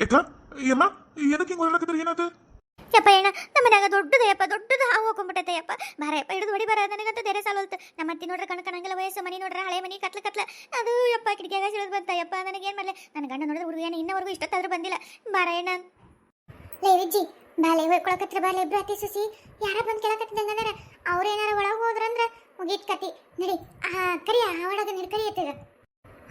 ಯಾಕ ಯಮ್ಮ ಏನಕ್ಕೆ ಹಿಂಗೆ ಹೊರಲಕತ್ತೀರಿ ಏನಾತ ಯಪ್ಪ ಏನ ನಮ್ಮ ಮನ್ಯಾಗ ದೊಡ್ಡದ ಯಪ್ಪ ದೊಡ್ಡದು ಹಾವು ಯಪ್ಪ. ಬಾರ ಯಪ್ಪ ಹಿಡಿದು ಹೊಡಿ ಬರ ನನಗಂತೂ ಬೇರೆ ಸಾಲ ಹೊಲ್ತು ನಮ್ಮ ಅತ್ತಿ ನೋಡ್ರೆ ಕಣ್ ಕಣಂಗಿಲ್ಲ ವಯಸ್ಸು ಮನಿ ನೋಡ್ರೆ ಹಳೆ ಮನಿ ಕತ್ಲ ಕತ್ಲ. ಅದು ಯಪ್ಪ ಕಿಟಕಿಯಾಗ ಬಂತ ಯಪ್ಪ ನನಗೇನು ಮಾಡಲೆ? ನನ್ನ ಗಂಡ ನೋಡಿದ್ರೆ ಹುಡುಗ ಏನು ಇನ್ನವರೆಗೂ ಇಷ್ಟೊತ್ತಾದ್ರೂ ಬಂದಿಲ್ಲ. ಬಾರ ಏನ ಲೇ ವಿಜ್ಜಿ ಬಾಲೆ ಹೊಯ್ಕೊಳಕತ್ರ ಬಾಲೆ ಇಬ್ರು ಅತಿ ಸುಸಿ. ಯಾರ ಬಂದು ಕೇಳಕತ್ತಿದಂಗಂದ್ರೆ ಅವ್ರೇನಾರ ಒಳಗೆ ಹೋದ್ರಂದ್ರ ಮುಗೀತ್ ಕತಿ. ನಡಿ ಆ ಕರಿಯ ಆ ಒಳಗ ನಿರ್ ಕರಿಯತ್ತದ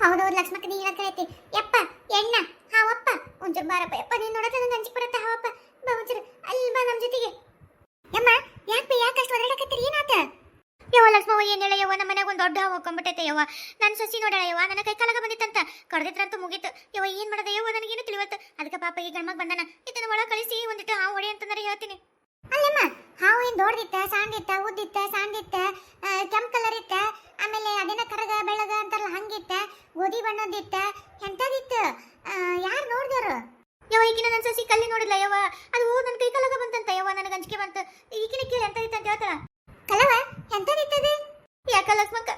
ಹೌದೌದು ಲಕ್ಷ್ಮಕ್ಕ, ನೀ ಹೇಳಕ್ ಕರಿಯತ್ತಿ ಯಪ್ಪ, ಎಣ್ಣ, ಹಾವಪ್ಪ. ಒಂಚೂರು ಬಾರಪ್ಪ. ಯಪ್ಪ, ನೀನು ನೋಡತ್ತ ನಂಗೆ ಅಂಜಿ ಬರುತ್ತೆ, ಹಾವಪ್ಪ. ಬಾ ಒಂಚೂರು. ಅಲ್ಲಿ ಬಾ ನಮ್ಮ ಜೊತೆಗೆ. ಯಮ್ಮ ಯಾಕೆ ಯಾಕೆ ಅಷ್ಟು ಒದರಾಡಕತ್ತೀರಿ ಏನಾತ? ಯವ್ವ ಲಕ್ಷ್ಮವ್ವ, ಏನು ಹೇಳ ಯವ್ವ? ನಮ್ಮ ಮನ್ಯಾಗ ಒಂದು ದೊಡ್ಡ ಹಾವು ಹಾಕೊಂಡ್ಬಿಟ್ಟೈತೆ ಯವ್ವ. ನನ್ನ ಸೊಸಿ ನೋಡಳ ಯವ್ವ. ನನ್ನ ಕೈ ಕಾಲಾಗ ಬಂದಿತ್ತಂತ. ಕಡ್ದಿದ್ರಂತೂ ಮುಗೀತು. ಯವ್ವ, ಏನು ಮಾಡದೆ ಯವ್ವ? ನನಗೇನು ತಿಳಿವತ್ತು ಅದಕ್ಕೆ ಪಾಪ ಈ ಗಂಡ್ಮಗ್ ಬಂದಾನ. ಇದನ್ನ ಒಳಗೆ ಕಳಿಸಿ, ಒಂದಿಟ್ಟು ಹಾವು ಹೊಡಿ ಅಂತಂದ್ರೆ ಹೇಳ್ತೀನಿ. ಅಲ್ಲಮ್ಮ, ಹಾವು ಏನು ದೊಡ್ಡದಿತ್ತ ಸಾಂದಿತ್ತ, ಉದ್ದಿತ್ತ, ಸಾಂದಿತ್ತ? ಗೋಧಿ ಎಂತದಿತ್ತ? ಯಾರು ನೋಡಿದವರು? ಯವ್ವ, ಈಗಿನ ನನ್ನ ಸಸಿ ಕಲ್ಲಿ ನೋಡಿಲ್ಲ ಯವ್ವ. ಅದು ನನ್ನ ಕೈ ಕಲಗ ಬಂತಂತ ಯವ್ವ, ನನಗೆ ಅಂಜಿಕೆ ಬಂತು. ಈಗಿನ ಕೇಳಿ ಎಂಥದಿತ್ತ ಅಂತ ಹೇಳ್ತಾಳ. ಕಲವ ಎಂತದಿತ್ತದೆ ಯಾಕ ಲಕ್ಷ್ಮಕ್ಕ?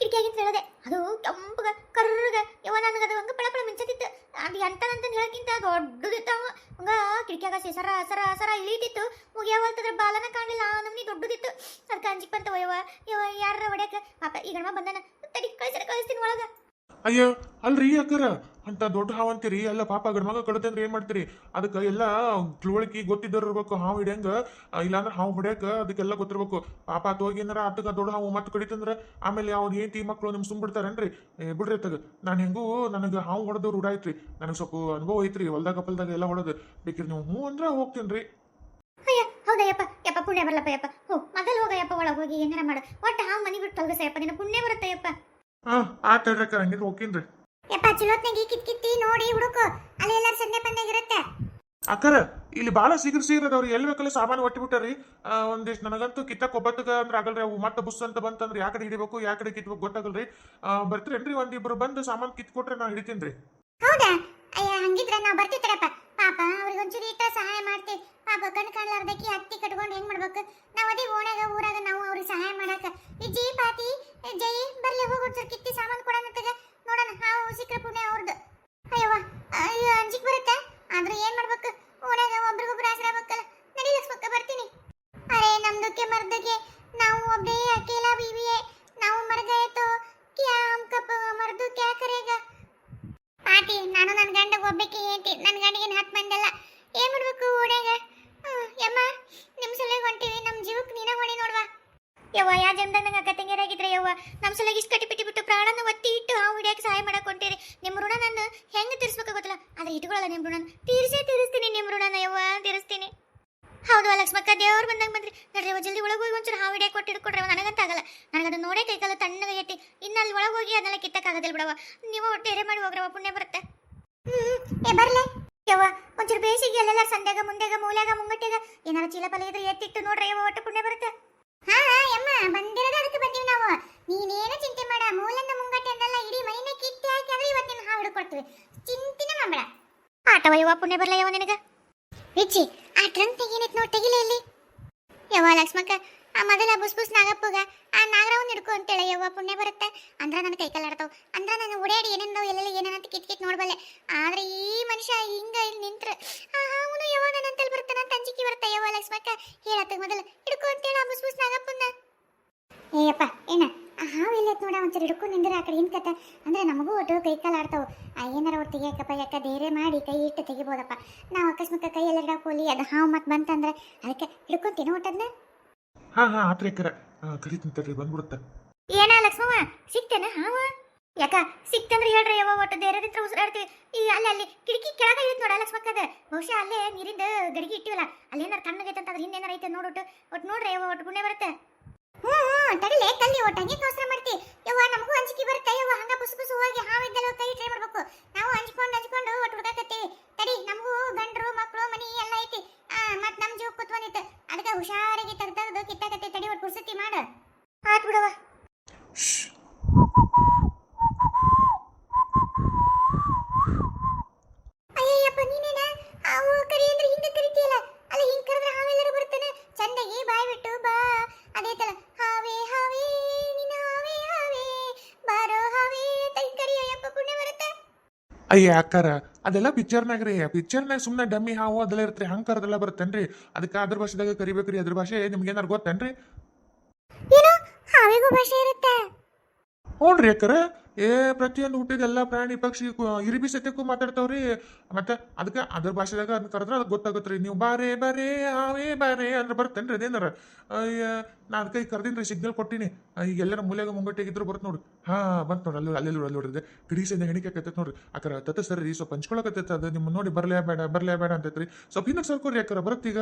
ಕಿಟಕಿಯಾಗಿಂತ ಹೇಳದೆ. ಅದು ಕೆಂಪಗ, ಕರ್ರಗ. ಯವ್ವ ನನಗೆ ಅದು ಹಂಗ ಪಳ ಪಳ ಮಿಂಚತಿತ್ತು ಅದು ಎಂತನಂತ ಹೇಳಕ್ಕಿಂತ ದೊಡ್ಡದಿತ್ತ ಹಂಗ ಕಿಟಕಿಯಾಗ ಸರ ಸರ ಸರ ಇಳಿತಿತ್ತು. ಮುಗಿಯವಲ್ತದ್ರ ಬಾಲನ ಕಾಣಲಿಲ್ಲ. ಆ ನಮ್ನಿ ದೊಡ್ಡದಿತ್ತು. ಅದಕ್ಕೆ ಅಂಜಿಕ್ ಬಂತ ಯವ್ವ. ಯವ್ವ ಯಾರ ಹೊಡ್ಯಾಕ ಪಾಪ, ಈಗ ಬಂದನ. ತಡಿ, ಕಳಿಸ್ರ, ಕಳಿಸ್ತೀನಿ ಒಳಗ. ಅಯ್ಯ ಅಲ್ರಿ ಅಕ್ಕರ? ಅಂತ ದೊಡ್ಡ ಹಾವು ಅಂತೀರಿ. ಎಲ್ಲ ಪಾಪ ಗಂಡ್ಮಗ ಕಡತೆ ಅಂದ್ರೆ ಏನ್ ಮಾಡ್ತೀರಿ? ಅದಕ್ಕೆ ಎಲ್ಲ ತಿಳುವಳಿಕೆ ಗೊತ್ತಿದ್ದವ್ರು ಇರ್ಬೇಕು ಹಾವು ಹಿಡಿಯಂಗ. ಇಲ್ಲಾಂದ್ರೆ ಹಾವು ಹೊಡ್ಯಾಕ ಅದಕ್ಕೆಲ್ಲ ಗೊತ್ತಿರ್ಬೇಕು. ಪಾಪ ಅದು ಹೋಗಿ ಏನಾರ ಅದಕ್ಕೆ ದೊಡ್ಡ ಹಾವು ಮತ್ತೆ ಕಡಿತಂದ್ರೆ ಆಮೇಲೆ ಅವ್ರ ಏಂತಿ ಮಕ್ಕಳು ನಿಮ್ ಸುಮ್ ಬಿಡ್ತಾರೇನ್ರಿ ಏ, ಬಿಡ್ರಿ ತಗ ನಾನು ಹೆಂಗೂ ನನಗೆ ಹಾವು ಹೊಡೆದವ್ರು ರೀ ನನಗೆ ಸ್ವಲ್ಪ ಅನುಭವ ಐತ್ರಿ ಹೊಲ್ದಾಗ ಹೊಲ್ದಾಗ ಎಲ್ಲ ಹೊಡೆದು. ಬೇಕಿದ್ರೆ ನೀವು ಹ್ಞೂ ಅಂದ್ರೆ ಹೋಗ್ತೀನಿ ಅಯ್ಯ ಹೌದಯ್ಯಪ್ಪ. ಯಪ್ಪ ಪುಣ್ಯ ಬರಲಪ್ಪ ಯಪ್ಪ. ಹೋ ಮೊದಲು ಹೋಗಯ್ಯಪ್ಪ ಒಳಗೆ ಹೋಗಿ ಏನಾರ ಮಾಡು. ಒಟ್ಟು ಹಾವು ಮನೆ ಬಿಟ್ಟು ತೊಲಗಿಸಯ್ಯಪ್ಪ ನಿನ್ನ ಪುಣ್ಯ ಬರುತ್ತಯ್ಯಪ್ಪ. ಹಾ ಆತ ಹೇಳ್ರಿ ಅಕ್ಕ ಹಂಗಿದ್ರೆ ಹೋಗ್ತೀನಿ ಯಪ್ಪ ಚಲೋತ್ನಾಗ ಕಿತ್ ಕಿತ್ತಿ ನೋಡಿ ಹುಡುಕು. ಅಲ್ಲಿ ಎಲ್ಲ ಸಂದೆ ಬಂದಾಗ ಇರುತ್ತೆ. ಅಕ್ಕರ ಇಲ್ಲಿ ಭಾಳ ಸಿಗ್ರ ಅವ್ರು ಎಲ್ಲಿ ಬೇಕಲ್ಲಿ ಸಾಮಾನು ಒಟ್ಟಿ ಬಿಟ್ಟಾರಿ ಒಂದಿಷ್ಟು ನನಗಂತೂ ಕಿತ್ತಕ್ಕೆ ಒಬ್ಬತ್ತಗ ಅಂದ್ರೆ ಆಗಲ್ರಿ. ಅವು ಮತ್ತೆ ಬುಸ್ ಅಂತ ಬಂತಂದ್ರೆ ಯಾಕಡೆ ಹಿಡಿಬೇಕು ಯಾಕಡೆ ಕಿತ್ಬೇಕು ಗೊತ್ತಾಗಲ್ರಿ. ಬರ್ತೀರೇನ್ರಿ ಒಂದಿಬ್ರು ಬಂದು ಸಾಮಾನು ಕಿತ್ಕೊಟ್ರೆ ನಾ ಹಿಡಿತೀನಿ ರೀ. ಹೌದಾ? ಅಯ್ಯ ಹಂಗಿದ್ರೆ ನಾವು ಬರ್ತಿರ್ತಾರಪ್ಪ ಪಾಪ ಅವ್ರಿಗೆ ಒಂಚೂರು ಸಹಾಯ ಮಾಡ್ತೀವಿ ಪಾಪ ಕಣ್ ಕಾಣ್ಲಾರ್ದಕ್ಕೆ ಹತ್ತಿ ಕಟ್ಕೊಂಡು ಹೆಂಗ್ ಮಾಡ್ಬೇಕು ನಾವು ಅದೇ ಓಣಾಗ ಊರಾಗ ನಾವು ಅವ್ರಿಗೆ ಸಹಾಯ ಮಾಡಾಕ ಈ ಜೈ ಪಾತಿ ಜೈ ಬರ್ಲಿ ಹೋಗಿ ಒಂಚೂರು ಕಿತ್ತಿ ಸಾಮಾನು ಕೊಡೋಣ ತಗ ನೋಡೋಣ ಹಾವು ಸಿಕ್ಕ್ರ ಪುಣ್ಯ ಅವ್ರದ್ದು ಅಯ್ಯವ್ವ ಅಯ್ಯೋ ಅಂಜಿಕ್ ಬರುತ್ತೆ ಆದ್ರೆ ಏನ್ ಮಾಡ್ಬೇಕು ಓಣಾಗ ಒಬ್ರಿಗೊಬ್ರು ಆಸರ ಆಗ್ಬೇಕಲ್ಲ ನಡಿ ಲಕ್ಷ್ಮಕ್ಕ ಬರ್ತೀನಿ ಅರೆ ನಮ್ದಕ್ಕೆ ಮರ್ದಗೆ ಒಬ್ಬೇ ಅಕೇಲಾ ಬೀವಿಯೇ ನಾವು ಮರ್ಗ क्या ಕ್ಯಾ ಕಪ್ಪ ಮರ್ದು ಕ್ಯಾ ಕರೆಗ? ಪಾಟಿ ನಾನು ನನ್ನ ಗಂಡ ಒಬ್ಬಕ್ಕೆ ಏಂತಿ ನನ್ನ ಗಂಡಿಗೆ ಹತ್ತು ಮಂದಲ್ಲ ಏನ್ ಮಾಡ್ಬೇಕು ಓಡ್ಯಾಗ ಹ್ಮ್, ಯಮ್ಮ ನಿಮ್ಮ ಸಲಗ ಹೊಂಟಿವಿ ನಮ್ಮ ಜೀವಕ್ಕೆ ನೀನ ಹೊಣಿ ನೋಡ್ವಾ. ಯವ್ವ ಯಾ ಜನ್ದಾಗ ನಂಗೆ ಯವ್ವ ನಮ್ಮ ಸಲಗ ಇಷ್ಟು ಕಟ್ಟಿ ಬಿಟ್ಟು ಪ್ರಾಣನ ಒತ್ತಿ ಇಟ್ಟು ಹಾವು ಹಿಡಿಯಕ್ಕೆ ಸಹಾಯ ಮಾಡಕ್ಕೆ ಹೊಂಟಿರಿ. ನಿಮ್ಮ ಋಣ ನಾನು ಹೆಂಗೆ ತೀರಿಸ್ಬೇಕು ಗೊತ್ತಿಲ್ಲ? ಆದರೆ ಇಟ್ಕೊಳ್ಳಲ್ಲ ನಿಮ್ಮ ಋಣ ತೀರಿಸೇ ತೀರಿಸ್ತೀನಿ ನಿಮ್ಮ ಋಣನ ಯವ್ವ ತೀರಿಸ್ತೀನಿ. ಹೌದು, ಲಕ್ಷ್ಮಕ್ಕ, ದೇವ್ರು ಬಂದಂಗೆ ಬಂದ್ರಿ. ನೋಡ್ರಿ ಜಲ್ದಿ ಒಳಗೆ ಹೋಗಿ ಒಂಚೂರು ಹಾವು ಹಿಡಿಯಕ್ಕೆ ಕೊಟ್ಟಿಡ್ಕೊಡ್ರಿ ನನಗಂತ ಆಗಲ್ಲ ನನಗೆ ಅದು ನೋಡೇ ಕೈಕಾಲ ತಣ್ಣಗೆ ಎತ್ತಿ, ಇನ್ನು ಅಲ್ಲಿ ಒಳಗೆ ಹೋಗಿ ಅದನ್ನೆಲ್ಲ ಕಿತ್ತಕ್ಕಾಗದಿಲ್ಲ ಬಿಡವ ನೀವು ಒಟ್ಟು ಎರೆ ಮಾಡಿ ಹೋಗ್ರವ ಪುಣ್ಯ ಬರುತ್ತೆ. ಏ, ಬರ್ಲೆ. ಯವ್ವ, ಒಂಚೂರು ಬೇಸಿಗೆ ಅಲ್ಲೆಲ್ಲ ಸಂಧ್ಯಾಗ ಮುಂದೆಗ ಮೂಲ್ಯಾಗ, ಮುಂಗಟ್ಟಾಗ ಏನಾರ ಚೀಲ ಪಲ ಇದ್ರೆ ಎತ್ತಿಟ್ಟು ನೋಡ್ರಿ, ಯವ್ವ, ಒಟ್ಟು ಪುಣ್ಯ ಬರುತ್ತೆ. ಹಾ ಯಮ್ಮ, ಬಂದಿರೋದು ಅದಕ್ಕೆ ಬಂದೀವಿ ನಾವು. ನೀನೇನು ಚಿಂತೆ ಮಾಡ ಮೂಲಂದ ಮುಂಗಟ್ಟೆ ಅಂದಲ್ಲ, ಇಡೀ ಮೈನೆ ಕಿತ್ತಿ ಹಾಕಿ ಅಂದ್ರೆ ಇವತ್ತಿನ ಹಾವು ಹಿಡ್ಕೊಡ್ತೀವಿ. ಚಿಂತಿನ ಮಾಡಬೇಡ. ಆಟವ ಯವ್ವ, ಪುಣ್ಯ ಬರ್ಲ ಯವ್ವ ನಿನಗ. ವಿಚ್ಚಿ ಆ ಟ್ರಂಕ್ ತೆಗೀನೈತ್ ನೋಡಿ, ತೆಗಿಲೇ ಇಲ್ಲಿ. ಯವ್ವ ಲಕ್ಷ್ಮಕ್ಕ, ಆ ಮೊದಲ ಬುಸ್ ಬುಸ್ ನಾಗಪ್ಪಗ, ಆ ನಾಗರವನ್ ಹಿಡ್ಕೊ ಅಂತೇಳಿ ಯವ್ವ, ಪುಣ್ಯ ಬರುತ್ತೆ. ಅಂದ್ರ ನನ್ನ ಕೈ ಕಲ್ಲಾಡ್ತಾವ ಅಂದ್ರ ನಾನು ಓಡಾಡಿ ಏನೇನೋ, ಎಲ್ಲೆಲ್ಲ ಏನೇನಂತ ಕಿತ್ ಕಿತ್ ನೋಡ್ಬಲ್ಲೆ ಆದ್ರೆ ಈ ಮನುಷ್ಯ ಹಿಂಗ ಇಲ್ಲಿ ನಿಂತ್ರ ಅವನು ಯವ್ವ ನನ್ನ ಅಂತಲ್ಲಿ ಬರ್ತಾನ ಅಂತ ಅಂಜಿಕೆ ಬರುತ್ತೆ, ಯವ್ವ ಲಕ್ಷ್ಮಕ್ಕ. ಹೇಳತ್ತ ಮೊದಲ, ಹಿಡ್ಕೊ ಅಂತೇಳಿ ಆ ಬುಸ್ ಬುಸ್ ನಾಗಪ್ಪನ್ನ. ಏಯಪ್ಪ ಏನ? ಆ ಹಾವು ಇಲ್ಲ ನೋಡ ಒಂಚೂರು ಹಿಡ್ಕೊಂಡು ನಿಂದ್ರೆ ಆ ಕಡೆ. ಹಿಂದ್ಕತ್ತ ಅಂದ್ರೆ ನಮಗೂ ಒಟ್ಟು ಕೈ ಕಾಲು ಆಡ್ತಾವು. ಆ ಏನಾರ ಒಟ್ಟು ತೆಗಿಯಕ್ಕಪ್ಪ ಯಾಕ ಧೈರ್ಯ ಮಾಡಿ ಕೈ ಇಟ್ಟು ತೆಗಿಬೋದಪ್ಪ. ನಾವು ಅಕಸ್ಮಾತ್ ಕೈ ಎಲ್ಲ ಹಿಡಕ್ ಹೋಲಿ ಅದು ಹಾವು ಮತ್ತೆ ಬಂತಂದ್ರೆ ಅದಕ್ಕೆ ಹಿಡ್ಕೊಂತೀನಿ ಒಟ್ಟದ್ನ? ಹಾ ಹಾ ಆತ್ರಿ ಕರ ಕರಿತೀನಿ ತಡ್ರಿ ಬಂದ್ಬಿಡುತ್ತೆ. ಏನ ಲಕ್ಷ್ಮವ ಸಿಕ್ತೇನ ಹಾವ? ಯಾಕ ಸಿಕ್ತಂದ್ರೆ ಹೇಳ್ರಿ ಯಾವ ಒಟ್ಟು ಧೈರ್ಯದಿಂದ ಉಸಿರಾಡ್ತೀವಿ. ಈ ಅಲ್ಲಿ ಅಲ್ಲಿ ಕಿಟಕಿ ಕೆಳಗೆ ಇಳಿತ್ ನೋಡ ಲಕ್ಷ್ಮಕ್ಕದ ಬಹುಶಃ ಅಲ್ಲೇ ನೀರಿಂದ ಗಡಿಗೆ ಇಟ್ಟಿವಲ್ಲ. ಅಲ್ಲೇನಾರ ತಣ್ಣಗೈತೆ ಅಂತ ಅದ್ರ ಹಿಂದೇನಾರ ಐತೆ ನೋಡ್ಬಿಟ್ಟು ಒಟ್ಟು. ನೋಡ್ರಿ ಯಾವ ಒಟ್ಟು ಗುಣೆ ಬರುತ್ತೆ. ತಡಿಲೆ ಒಟ್ಟಂಗೆ ಒಟ್ಟು ಹಂಗೆ ಮಾಡ್ತಿ. ಯವ್ವ, ನಮಗೂ ಅಂಜಿಕೆ ಬರುತ್ತೆ. ಯವ್ವ, ಹಂಗ ಪುಸು ಪುಸು ಹೋಗಿ ಹಾವಿದ್ದಲ್ಲ ಕೈ ಟ್ರೈ ಮಾಡ್ಬೇಕು. ನಾವು ಹಂಚ್ಕೊಂಡು ಹಂಚ್ಕೊಂಡು ಒಟ್ಟು ಹುಡುಕಾಕತ್ತೀವಿ ತಡಿ, ನಮಗೂ ಗಂಡರು ಮಕ್ಕಳು ಮನಿ ಎಲ್ಲ ಐತಿ. ಆ ಮತ್ ನಮ್ ಜೀವ ಕುತ್ಕೊಂಡಿತ್ತು ಅದಕ್ಕೆ ಹುಷಾರಾಗಿ ತೆಗ್ದು ಕಿತ್ತಾಕತ್ತಿ ತಡಿ, ಒಟ್ಟು ಪುರ್ಸತಿ ಮಾಡು. ಆತ್ ಬಿಡವ ಅಯ್ಯ ಅಕ್ಕಾರ ಅದೆಲ್ಲ ಪಿಕ್ಚರ್ನಾಗ ರೀ. ಪಿಕ್ಚರ್ನಾಗ ಸುಮ್ಮನೆ ಡಮ್ಮಿ ಹಾವು ಅದೆಲ್ಲ ಇರ್ತ್ರಿ ಹಂಗೆ ಕರೆದೆಲ್ಲ ಬರುತ್ತೇನ್ರಿ? ಅದಕ್ಕೆ ಅದ್ರ ಭಾಷೆದಾಗ ಕರಿಬೇಕ್ರಿ ಅದ್ರ ಭಾಷೆ ನಿಮ್ಗೆ ಏನಾರು ಗೊತ್ತೇನ್ರಿ? ಏನು ಹಾವಿಗೂ ಭಾಷೆ ಇರುತ್ತೆ. ಹ್ಞೂನ್ರಿ ಅಕ್ಕರ. ಏ ಪ್ರತಿಯೊಂದು ಹುಟ್ಟಿದ ಎಲ್ಲ ಪ್ರಾಣಿ ಪಕ್ಷಿ ಇರಿಬಿ ಸತ್ಯಕ್ಕೂ ಮಾತಾಡ್ತಾವ್ರಿ ಮತ್ತೆ ಅದಕ್ಕೆ ಅದ್ರ ಭಾಷೆದಾಗ ಅದನ್ನ ಕರೆದ್ರೆ ಅದಕ್ಕೆ ಗೊತ್ತಾಗತ್ರಿ ನೀವು ಬಾರೇ ಬಾರೆ ಹಾವೇ ಬಾರೇ ಅಂದ್ರೆ ಬರ್ತೇನ್ರಿ ಅದೇನಾರ ನಾ ಅದಕ್ಕೆ ಈಗ ಕರ್ದೀನಿ ರೀ ಸಿಗ್ನಲ್ ಕೊಟ್ಟಿನಿ ಈಗ ಎಲ್ಲರ ಮೂಲೆಗೆ ಮುಂಗಟ್ಟಿಗಿದ್ರು ಬರ್ತ ನೋಡ್ರಿ ಹಾ ಬಂತ ನೋಡ್ರಿ ಅಲ್ಲಿ ಅಲ್ಲಿ ಅಲ್ಲಿ ನೋಡ್ರಿ ಕಿಡಿಸಿಂದ ಹೆಣಿಕೆ ಆಕೈತೆ ನೋಡ್ರಿ ಆಕರ ತತ್ತ ಸರಿ ಸ್ವಲ್ಪ ಹಂಚ್ಕೊಳಕತ್ತೈತೆ ಅದು ನಿಮ್ಮ ನೋಡಿ ಬರ್ಲೇ ಬೇಡ ಬರ್ಲೇ ಬೇಡ ಅಂತೈತ್ರಿ ಸ್ವಲ್ಪ ಹಿಂದಕ್ಕೆ ಸರ್ಕೋರಿ ಯಾಕರ ಬರುತ್ತೀಗ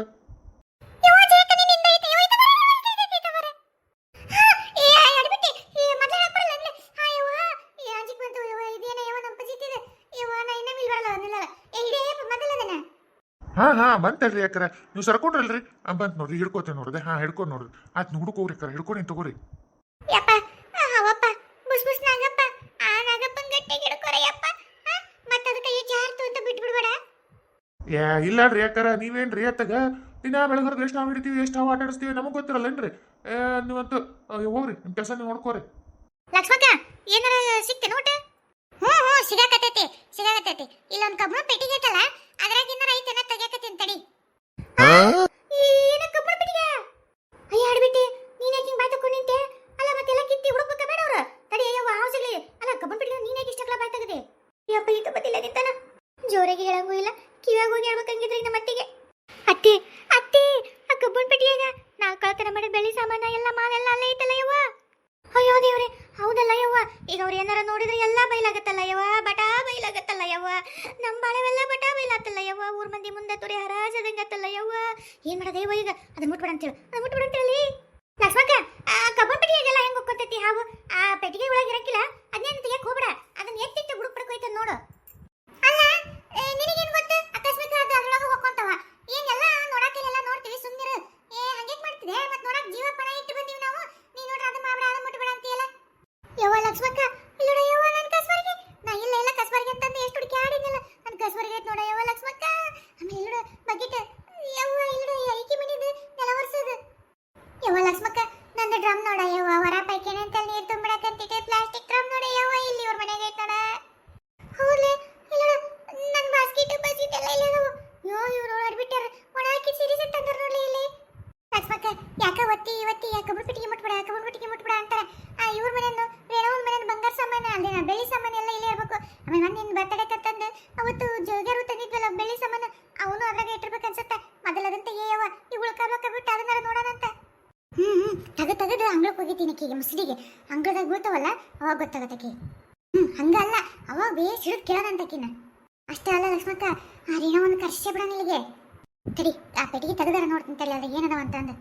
ಹಾ ಹಾ ಬಂತಲ್ರಿ ಅಕ್ಕರ ನೀವು ಸರ್ಕೊಂಡ್ರಲ್ರಿ ಬಂತ ನೋಡ್ರಿ ಹಿಡ್ಕೋತೇನೆ ನೋಡ್ರಿ ಹಾ ಹಿಡ್ಕೊಂಡು ನೋಡ್ರಿ. ಆಯ್ತು ಹುಡುಕೋರಿ ಅಕ್ಕರ ಹಿಡ್ಕೊಂಡು ತಗೋರಿ. ಯಪ್ಪ, ಆ, ಅವಪ್ಪ, ಬುಸ್ ಬುಸ್ ನಾಗಪ್ಪ, ಆ ನಾಗಪ್ಪನ್ ಗಟ್ಟಿಗೆ ಹಿಡ್ಕೊರೆ ಯಪ್ಪ. ಹಾ, ಮತ್ತ್ ಅದಕ್ಕ ಈ ಜಾರ್ತು ಅಂತ ಬಿಟ್ಬಿಡ್ಬೇಡ. ಏ ಇಲ್ಲಲ್ರಿ ಯಾಕಾರ? ನೀವೇನ್ರಿ ಅತ್ತಾಗ ದಿನ ಬೆಳಗ್ಗೆ ಎಷ್ಟು ನಾವು ಹಿಡಿತೀವಿ ಎಷ್ಟು ಹಾವು ಆಟ ಆಡಿಸ್ತೀವಿ ನಮಗೆ ಗೊತ್ತಿರಲ್ಲೇನ್ರಿ? ಏ ನೀವಂತೂ ಹೋಗ್ರಿ ನಿಮ್ಮ ಕೆಲಸ ನೀವು ನೋಡ್ಕೋರಿ. ಲಕ್ಷ್ಮಕ್ಕ ಏನಾರ ಸಿಕ್ತೆ ಹ್ಞೂ ಸಿಗಾಕತೈತಿ ಸಿಗಾಕತೈತಿ ಇಲ್ಲೊಂದ್ ಕಬ್ಬಣ ಪೆಟ್ಟಿಗೆ ಐತಲ್ಲ ಅದ್ರಾಗಿಂದ ರೈತನ ತೆಗಿಯಕತ್ತೀನಿ ತಡಿ. ಏನ ಕಬ್ಬಣ ಪೆಟ್ಟಿಗೆ? ಅಯ್ಯ ಆಡ್ಬಿಟ್ಟಿ ನೀನ್ ಯಾಕೆ ಬಾಯ್ ತಕೊಂಡ್ ನಿಂತೆ? ಅಲ್ಲ ಮತ್ತೆಲ್ಲ ಕಿತ್ತಿ ಹುಡುಕ್ಬೇಕ ಬೇಡ ಅವ್ರ? ತಡಿ ಅಯ್ಯವ್ವ ಹಾವು ಅಲ್ಲ ಕಬ್ಬಣ ಪೆಟ್ಟಿಗೆ ನೀನ್ ಯಾಕೆ ಇಷ್ಟಕ್ಲ ಬಾಯ್ ತೆಗದೆ? ಯಪ್ಪ ಈ ಕಬ್ಬತ್ತಿಲ್ಲ ನಿಂತಾನ ಜೋರಾಗಿ ಹೇಳಂಗೂ ಇಲ್ಲ ಕಿವ್ಯಾಗ ಹೋಗಿ ಹೇಳ್ಬೇಕಂಗಿದ್ರೆ ನಮ್ಮ ಅತ್ತಿಗೆ ಅತ್ತಿ ಅತ್ತಿ ಆ ಕಬ್ಬಣ ಪೆಟ್ಟಿಗೆಗ ನಾ ಕಳ್ತನ ಮಾಡಿದ ಬೆಳಿ ಸಾಮಾನ ಎಲ್ಲ ಮಾಲೆಲ್ಲ ಅಲ್ಲೇ ಐತಲ್ಲ ಯವ್ವ ಅಯ್ಯೋ ದೇವ್ರೆ ಹೌದಲ್ಲ ಯವ್ವ ಈಗ ಅವ್ರು ಏನಾರ ನೋಡಿದ್ರೆ ಎಲ್ಲ ಬೈಲಾಗತ್ತಲ್ಲ ಯವ್ವ ಬಟಾ ಬೈಲಾಗತ್ತಲ್ಲ ಯವ್ವ ನಮ್ಮ ಬಾಳೆವೆಲ್ಲ ಬಟಾ ಬೈಲಾತಲ್ಲ ಯವ್ವ ಊರ್ ಮಂದಿ ಮುಂದೆ ತುರಿ ಹರಾಜದಂಗತ್ತಲ್ಲ ಯವ್ವ ಏನ್ ಮಾಡೋದು? ಈಗ ಅದನ್ನ ಮುಟ್ಬಿಡ ಹೇಳು. ಅದನ್ನ ಮುಟ್ಬಿಡ ಅಂತೇಳಿ ಲಕ್ಷ್ಮಕ್ಕ, ಆ, ಕಬ್ಬನ್ ಪೆಟ್ಟಿಗೆಗೆಲ್ಲ ಹೆಂಗ್ ಹೋಗ್ತೈತಿ ಹಾವು? ಆ, ಪೆಟ್ಟಿಗೆ ಒಳಗೆ ಇರಕ್ಕಿಲ್ಲ. ಅದನ್ನೇನು ತೆಗಿಯಕ್ ಹೋಗ್ಬೇಡ. ಅದನ್ನ ಎತ್ತಿಟ್ಟು ಬುಡುಕ್ ಹೋಯ್ತ ನೋಡು ಅಲ್ಲ ನಿನಗೇನ್ ಗೊತ್ತು ಅಕಸ್ಮಾತ್ ಅದು ಅದ್ರೊಳಗೆ ಹೋಗ್ಕೊಂತವ ಏನೆಲ್ಲ ನೋಡಕ್ಕೆಲ್ಲ ನೋಡ್ತೀವಿ ಸುಮ್ಮನಿರು ಏ ಹಂಗೆ ಮಾಡ್ತಿದೆ ಮತ್ ನೋಡಕ್ ಜೀವ ಪಣ ಇಟ್ಟು ಬಂದೀವಿ ನಾವು ನೀ ನೋಡ್ರ ಅದು ಮಾಡ್ಬೇಡ ಅದು ಮುಟ್ಬೇಡ ಅಂತೀಯಲ್ಲ ಯವ್ವ ಲಕ್ಷ್ಮಕ್ಕ ಇಲ್ಲೋಡ ಯವ್ವ ನನ್ ಕಸ್ಬರ್ಗೆ ನಾ ಇಲ್ಲ ಇಲ್ಲ ಕಸ್ಬರ್ಗೆ ಅಂತಂದು ಎಷ್ಟು ಹುಡುಕಿ ಆಡಿದ್ನಲ್ಲ ನನ್ ಕಸ್ಬರ್ಗೆ ಐತ್ ನೋಡ ಯವ್ವ ಲಕ್ಷ್ಮಕ್ಕ ಆಮೇಲೆ ಇಲ್ಲೋಡ ಬಕೆಟ್ ಯವ್ವ ಇಲ್ಲೋಡ ಐಕಿ ಮನಿದು ನೆಲ ಒರ್ಸೋದು ಯವ್ವ ಲಕ್ಷ್ಮಕ್ಕ ನಂದು ಡ್ರಮ್ ನೋಡ ಯವ್ವ ಹೊರ ಪೈಕೇನೆ ಅಂತ ನೀರ್ ತುಂಬಿಡಕಂತಿಟ್ಟೆ ಪ್ಲಾಸ್ಟಿಕ್ ಡ್ರಮ್ ನೋಡ ಯವ್ವ ಇಲ್ಲಿ ಇವ್ರ ಮನೆಗೆ ಐತ್ ನೋಡ ಹೌದ್ಲೆ ಇಲ್ಲೋಡ ನನ್ ಬಾಸ್ಕೆಟ್ ಬಾಸ್ಕೆಟ್ ಎಲ್ಲ ಇಲ್ಲ ಅದಾವು ಯೋ ಇವ್ರು ಆಡ್ಬಿಟ್ಟಾರ ಒಣ ಹಾಕಿ ಸೀರೆ ಸೆಟ್ ಅಂತಾರ ನೋಡ್ಲಿ ಇಲ್ಲಿ ಲಕ್ಷ್ಮಕ್ಕ ಒತ್ತಿ ಇವತ್ತಿ ಯಾಕ ಕಬ್ಬು ಪೆಟ್ಟಿಗೆ ಮುಟ್ಬಿಡ ಕಬ್ಬು ಪೆಟ್ಟಿಗೆ ಮುಟ್ಬಿಡ ಅಂತಾರೆ. ಆ ಇವ್ರ ಮನೆಯನ್ನು ರೇಣವನ ಮನೆಯನ್ನು ಬಂಗಾರ ಸಾಮಾನು ಅಲ್ಲಿನ ಬೆಳ್ಳಿ ಸಾಮಾನು ಎಲ್ಲ ಇಲ್ಲಿ ಇರಬೇಕು. ಆಮೇಲೆ ನಾನು ನಿನ್ನ ಬರ್ತಡೇ ಕತ್ತಂದು ಅವತ್ತು ಜೋಗ್ಯಾರು ತಂದಿದ್ವಲ್ಲ ಬೆಳ್ಳಿ ಸಾಮಾನು, ಅವನು ಅದ್ರಾಗ ಇಟ್ಟಿರ್ಬೇಕು ಅನ್ಸುತ್ತೆ. ಮೊದಲದಂತೆ ಏಯವ ಈ ಉಳ್ಕಬೇಕ ಬಿಟ್ಟು ಅದನ್ನಾರ ನೋಡೋಣಂತೆ. ಹ್ಮ್ ಹ್ಞೂ ತಗದ್, ತೆಗೆದು ಅಂಗ್ಳಕ್ಕೆ ಹೋಗಿದ್ದೀನಿ ಆಕಿಗೆ ಮುಸ್ಲಿಗೆ ಅಂಗಳದಾಗ ಬೀಳ್ತಾವಲ್ಲ, ಅವಾಗ ಗೊತ್ತಾಗತ್ತಕಿ ಹ್ಮ್ ಹಂಗಲ್ಲ ಅವಾಗ ಬೇಸ್ ಹಿಡಿದು ಕೇಳೋಣಂತಕಿನ ಅಷ್ಟೇ ಅಲ್ಲ ಲಕ್ಷ್ಮಕ್ಕ ಆ ರೇಣವನ್ನು ಕರ್ಸೇ ಬಿಡ ಇಲ್ಲಿಗೆ. ತಡಿ, ಆ ಪೆಟ್ಟಿಗೆ ತೆಗೆದಾರ ನೋಡ್ತೀನಿ ತಲೆ ಅದ್ರಾಗ ಏನದಾವ ಅಂತಂದು.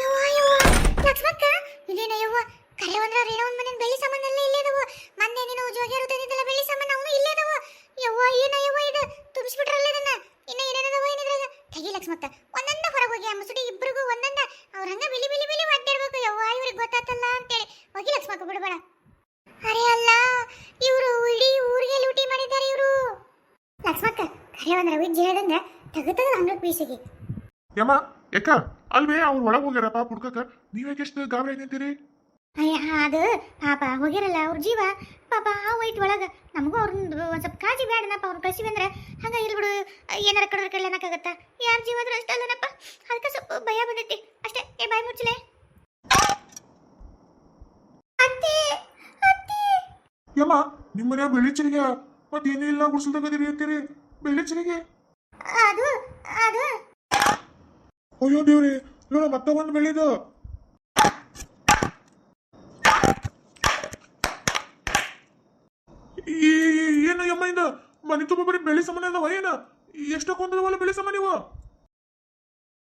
ಯವ್ವ ಯವ್ವ, ಲಕ್ಷ್ಮಕ್ಕ ಇದೇನ ಯವ್ವ ಕರೆ ಬೆಳ್ಳಿ ಸಾಮಾನೆಲ್ಲ ಇಲ್ಲೇ ಅದಾವ. ಮೊನ್ನೆ ನೀನು ಜೋಗ್ಯಾರು ಬೆಳ್ಳಿ ಅವನು ಇಲ್ಲೇ ಯವ್ವ, ಏನ ಯವ್ವ ಇದು? ತುಂಬಿಸ್ಬಿಟ್ರಲ್ಲ ಇದನ್ನ. ಇನ್ನ ಏನೇನದವ ಏನಿದ್ರಾಗ? ತೆಗಿ ಲಕ್ಷ್ಮಕ್ಕ ಹೊರಗೆ ಹೋಗಿ ಇಬ್ರಿಗೂ ಒಂದೊಂದ. ಅವ್ರ ಹಂಗ ಬಿಲಿ ಬಿಲಿ ಬಿಲಿ ಒದ್ದಾಡ್ಬೇಕು ಯವ್ವ, ಇವ್ರಿಗೆ ಗೊತ್ತಾತಲ್ಲ ಅಂತೇಳಿ. ಹೋಗಿ ಲಕ್ಷ್ಮಕ್ಕ, ಬಿಡಬೇಡ. ಅರೆ ಅಲ್ಲ, ಇವರು ಇಡೀ ಊರಿಗೆ ಲೂಟಿ ಮಾಡಿದ್ದಾರೆ ಇವರು. ಲಕ್ಷ್ಮಕ್ಕ ಕರೆ ಒಂದ್ರ ತೆಗೆದು ತೆಗೆದು ಅಂಗ್ಳಕ್ಕೆ ಯಮ್ಮ ಯಾಕ ಅಲ್ವೇ ಅವ್ರು ಒಳಗೆ ಹೋಗ್ಯಾರ ಪಾಪ ಹುಡ್ಕಕ್ಕ. ನೀವ್ಯಾಕೆ ಎಷ್ಟು ಗಾಬರಿ ನಿಂತೀರಿ? ಅಯ್ಯ ಅದು ಪಾಪ ಹೋಗಿರಲ್ಲ ಅವ್ರ ಜೀವ. ಪಾಪ ಆ ವೈಟ್ ಒಳಗ ನಮಗೂ ಅವ್ರನ್ನ ಒಂದು ಸ್ವಲ್ಪ ಕಾಳಜಿ ಬೇಡನಪ್ಪ ಅವ್ರು ಕಳ್ಸಿವಿ ಅಂದ್ರೆ. ಹಂಗ ಇಲ್ ಬಿಡು ಏನಾರ ಕಡದ್ರ ಕಡ್ಲೆ ಅನ್ನಕ್ಕಾಗತ್ತ? ಯಾರ ಜೀವ ಅಂದ್ರೆ ಅಷ್ಟೇ ಅಲ್ಲನಪ್ಪ. ಅದಕ್ಕೆ ಸ್ವಲ್ಪ ಭಯ ಬಂದೈತಿ. ಅಷ್ಟೇ ಏ ಬಾಯಿ ಮುಚ್ಚಲೆ. ಯಮ್ಮ ನಿಮ್ಮ ಮನೆ ಬೆಳ್ಳಿ ಚರಿಗೆ ಮತ್ತೆ ಏನಿಲ್ಲ ಗುಡ್ಸಲ್ ತಗದಿರಿ ಅಂತೀರಿ? ಬೆಳ್ಳಿ ಚರಿಗೆ ಅದು ಅಯ್ಯೋ ದೇವ್ರಿ ನೋಡ ಮತ್ತೆ ಒಂದು ಬೆಳೆದು ಏನು ಯಮ್ಮ ಇಂದ? ಮನೆ ತುಂಬ ಬರೀ ಬೆಳೆ ಸಾಮಾನು ಅದಾವ, ಏನ? ಎಷ್ಟಕ್ಕೊಂದವಲ್ಲ ಬೆಳೆ ಸಾಮಾನು ಇವ?